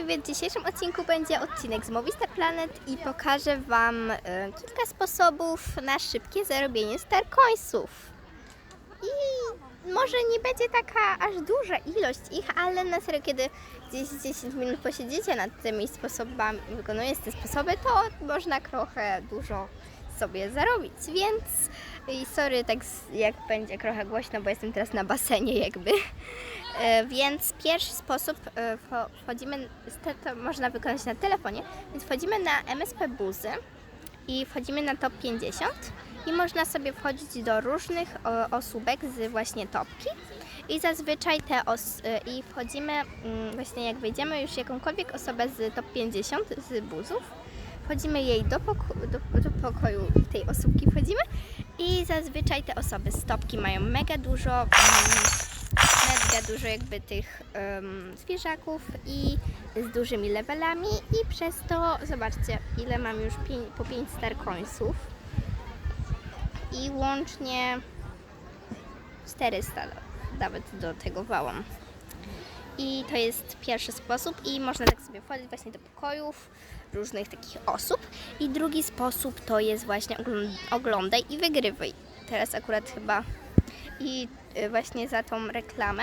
Dzisiaj w dzisiejszym odcinku będzie odcinek z Movistar Planet i pokażę Wam e, kilka sposobów na szybkie zarobienie Starcoinsów. I może nie będzie taka aż duża ilość ich, ale na serio, kiedy gdzieś 10 minut posiedzicie nad tymi sposobami, wykonując te sposoby, to można trochę dużo sobie zarobić, więc i sorry, tak jak będzie trochę głośno, bo jestem teraz na basenie jakby. E, Więc pierwszy sposób e, wcho- wchodzimy, to, można wykonać na telefonie, więc wchodzimy na MSP Buzy i wchodzimy na top 50 i można sobie wchodzić do różnych osóbek z właśnie topki. I zazwyczaj te os- e, i wchodzimy mm, właśnie jak wejdziemy już jakąkolwiek osobę z top 50 z buzów wchodzimy jej do, poko- do, do pokoju tej osóbki wchodzimy i zazwyczaj te osoby z topki mają mega dużo mm, mega dużo jakby tych em, zwierzaków i z dużymi levelami i przez to zobaczcie ile mam już po 5 star coinsów i łącznie 400 nawet do tego wałam. I to jest pierwszy sposób i można tak sobie wchodzić właśnie do pokojów różnych takich osób. I drugi sposób to jest właśnie ogląd- oglądaj i wygrywaj. Teraz akurat chyba i y, właśnie za tą reklamę.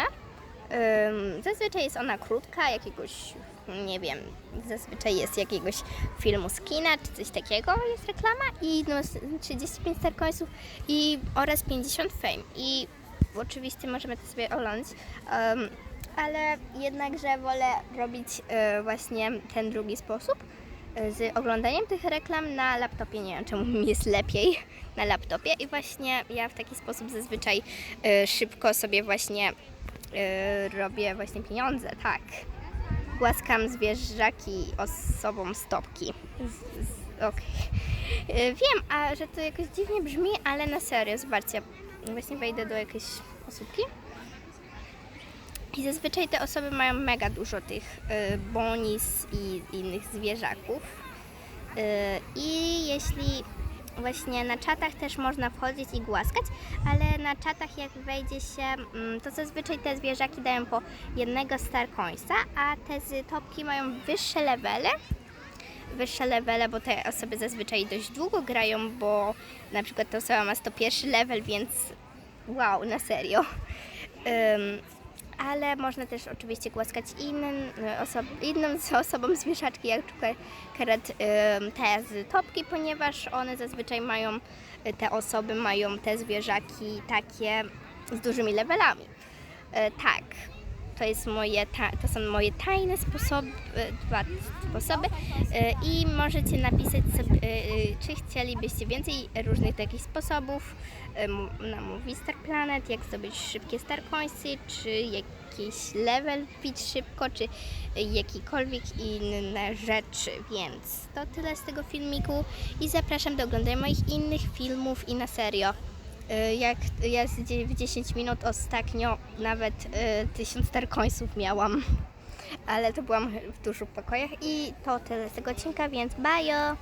Zazwyczaj jest ona krótka, jakiegoś, nie wiem, zazwyczaj jest jakiegoś filmu z kina czy coś takiego, jest reklama i no, s- 35 star coinsów i oraz 50 fame. I oczywiście możemy to sobie oglądać, ym, ale jednakże wolę robić y, właśnie ten drugi sposób z oglądaniem tych reklam na laptopie. Nie wiem, czemu mi jest lepiej na laptopie i właśnie ja w taki sposób zazwyczaj y, szybko sobie właśnie y, robię właśnie pieniądze, tak. Głaskam zwierzaki osobom stopki. Okej. Y, Wiem, a że to jakoś dziwnie brzmi, ale na serio, zobaczcie. Właśnie wejdę do jakiejś osóbki. I zazwyczaj te osoby mają mega dużo tych y, bonis i innych zwierzaków. Y, I jeśli właśnie na czatach też można wchodzić i głaskać, ale na czatach jak wejdzie się, mm, to zazwyczaj te zwierzaki dają po jednego star coinsa, a te z topki mają wyższe levele. Wyższe levele, bo te osoby zazwyczaj dość długo grają, bo na przykład ta osoba ma 101 level, więc wow, na serio. Ale można też oczywiście głaskać innym, e, oso- innym z osobom zwierzaczki, jak akurat ym, te z topki, ponieważ one zazwyczaj mają, y, te osoby mają te zwierzaki takie z dużymi levelami. E, tak, to, jest moje to są moje tajne sposoby, dwa sposoby e, i możecie napisać sobie, e, czy chcielibyście więcej różnych takich sposobów e, na Movistar Planet, jak zdobyć szybkie Star Coinsy, czy jakiś level wbić szybko, czy e, jakikolwiek inne rzeczy, więc to tyle z tego filmiku i zapraszam do oglądania moich innych filmów i na serio. Y, Jak ja w 10 minut ostatnio nawet 1000 star coinsów miałam, ale to byłam w dużych pokojach i to tyle z tego odcinka, więc bajo!